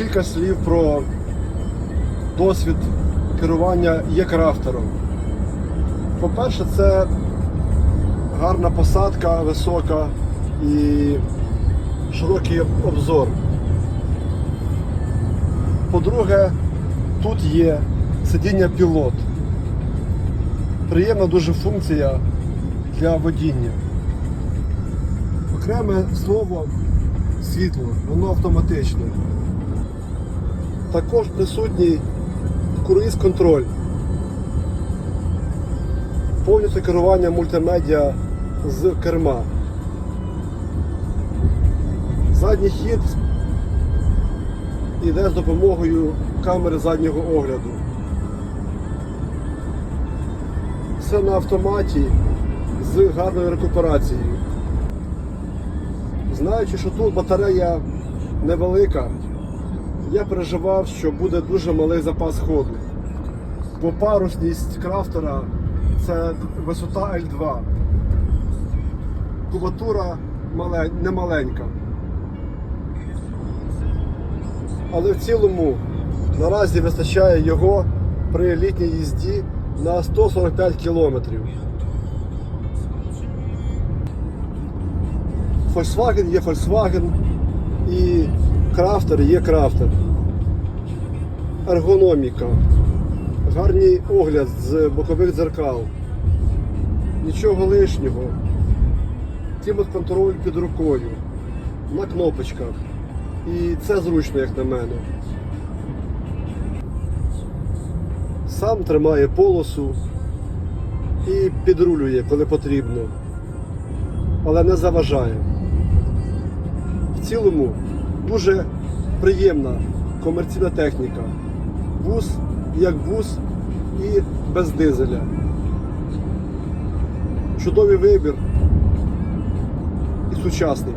кілька слів про досвід керування є крафтером. По-перше, це гарна посадка висока і широкий обзор. По-друге, тут є сидіння пілот. Приємна дуже функція для водіння. Окреме слово світло, воно автоматичне. Також присутній круїз-контроль. Повністю керування мультимедіа з керма. Задній хід йде з допомогою камери заднього огляду. Все на автоматі з гарною рекуперацією. Знаючи, що тут батарея невелика, я переживав, що буде дуже малий запас ходу. Бо парусність крафтера це висота L2. Кубатура мале- не маленька. Але в цілому наразі вистачає його при літній їзді на 145 кілометрів. Volkswagen є Volkswagen і крафтер є крафтер. Ергономіка, гарний огляд з бокових дзеркал, нічого лишнього, клімат-контроль під рукою, на кнопочках. І це зручно, як на мене. Сам тримає полосу і підрулює, коли потрібно, але не заважає. В цілому дуже приємна комерційна техніка. Бус як бус і без дизеля. Чудовий вибір і сучасний.